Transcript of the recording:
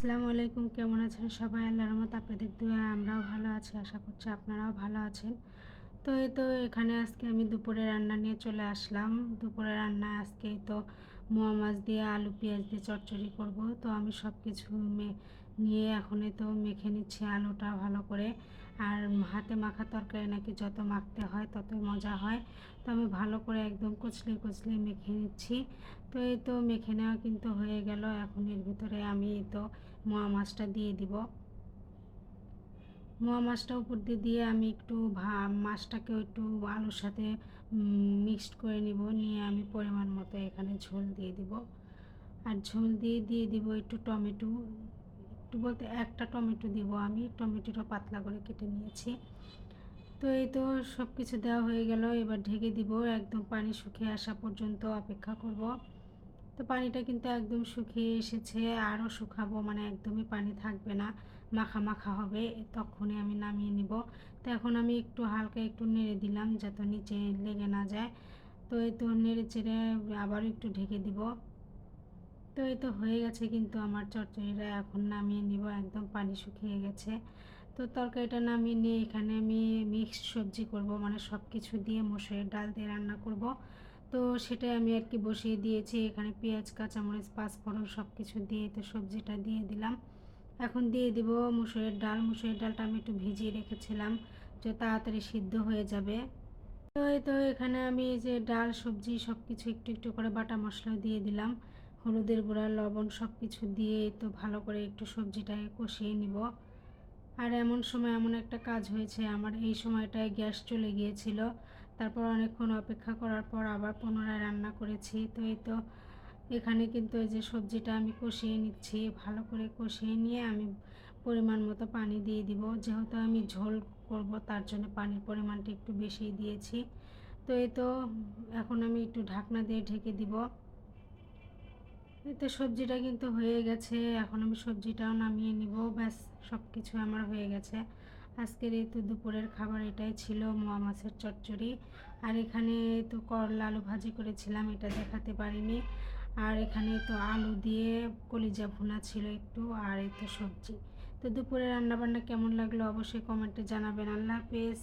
আসসালামু আলাইকুম, কেমন আছেন সবাই? আল্লাহর রহমত আপনাদের দোয়া, আমরাও ভালো আছি, আশা করছি আপনারাও ভালো আছেন। তো এই তো এখানে আজকে আমি দুপুরে রান্না নিয়ে চলে আসলাম। দুপুরে রান্না আজকে তো মোয়া মাছ দিয়ে, আলু পেঁয়াজ দিয়ে চটচড়ি করব। তো আমি সব কিছু নিয়ে এখনই তো মেখে নিচ্ছি আলুটা ভালো করে। আর হাতে মাখা তরকারি নাকি যত মাখতে হয় ততই মজা হয়। তো আমি ভালো করে একদম কচলি কচলি মেখে নিচ্ছি। তো এই তো মেখে নেওয়া কিন্তু হয়ে গেল। এখন এর ভিতরে আমি তো মোয়া মাছটা দিয়ে দিব। মোয়া মাছটা উপর দিয়ে দিয়ে আমি একটু ভা মাছটাকে একটু আলুর সাথে মিক্সড করে নিব। নিয়ে আমি পরিমাণ মতো এখানে ঝোল দিয়ে দিব। আর ঝোল দিয়ে দিয়ে দিব একটু টমেটো। একটু বলতে একটা টমেটো দিব আমি। টমেটোটা পাতলা করে কেটে নিয়েছি। তো এই তো সব কিছু দেওয়া হয়ে গেল। এবার ঢেকে দিব। একদম পানি শুকিয়ে আসা পর্যন্ত অপেক্ষা করব। তো পানিটা কিন্তু একদম শুকিয়ে এসেছে। আরও শুকাবো মানে একদমই পানি থাকবে না। মাখা মাখা হবে। তখনই আমি নামিয়ে নিব। তো এখন আমি একটু হালকা একটু নেড়ে দিলাম যাতে নিচে লেগে না যায়। তো এই তো নেড়ে চেড়ে আবারও একটু ঢেকে দিব। তো এই তো হয়ে গেছে কিন্তু আমার চচ্চড়িটা এখন নামিয়ে নিব, একদম পানি শুকিয়ে গেছে। তো তরকারিটা নামিয়ে নিয়ে এখানে আমি মিক্সড সবজি করব মানে সব কিছু দিয়ে মসুরের ডাল দিয়ে রান্না করব। তো সেটাই আমি আর কি বসিয়ে দিয়েছি, এখানে পেঁয়াজ, কাঁচামরিচ, পাঁচফোড়ন সব কিছু দিয়ে তো সবজিটা দিয়ে দিলাম। এখন দিয়ে দিব মুসুরের ডাল, মুসুরের ডালটা আমি একটু ভিজিয়ে রেখেছিলাম, যে তাড়াতাড়ি সিদ্ধ হয়ে যাবে। তো এই তো এখানে আমি যে ডাল, সবজি সব কিছু একটু একটু করে বাটা মশলা দিয়ে দিলাম। হলুদের গুঁড়া, লবণ সব কিছু দিয়ে তো ভালো করে একটু সবজিটাকে কষিয়ে নিব। আর এমন সময় এমন একটা কাজ হয়েছে, আমার এই সময়টায় গ্যাস চলে গিয়েছিল। তারপর অনেকক্ষণ অপেক্ষা করার পর আবার পুনরায় রান্না করেছি। তো এই তো এখানে কিন্তু এই যে সবজিটা আমি কষিয়ে নিচ্ছি, ভালো করে কষিয়ে নিয়ে আমি পরিমাণ মতো পানি দিয়ে দিব। যেহেতু আমি ঝোল করব, তার জন্য পানির পরিমাণটা একটু বেশি দিয়েছি। তো এই তো এখন আমি একটু ঢাকনা দিয়ে ঢেকে দিব। এতে সবজিটা কিন্তু হয়ে গেছে। এখন আমি সবজিটাও নামিয়ে নিব। ব্যাস সব কিছু আমার হয়ে গেছে। আজকের এই তো দুপুরের খাবার এটাই ছিল, মোয়া মাছের চচ্চড়ি। আর এখানে তো করলা আলু ভাজি করেছিলাম, এটা দেখাতে পারিনি। আর এখানে তো আলু দিয়ে কলিজা ভুনা ছিল একটু, আর এই তো সবজি। তো দুপুরে রান্নাবান্না কেমন লাগল অবশ্যই কমেন্টে জানাবেন। আল্লাহ হাফেজ।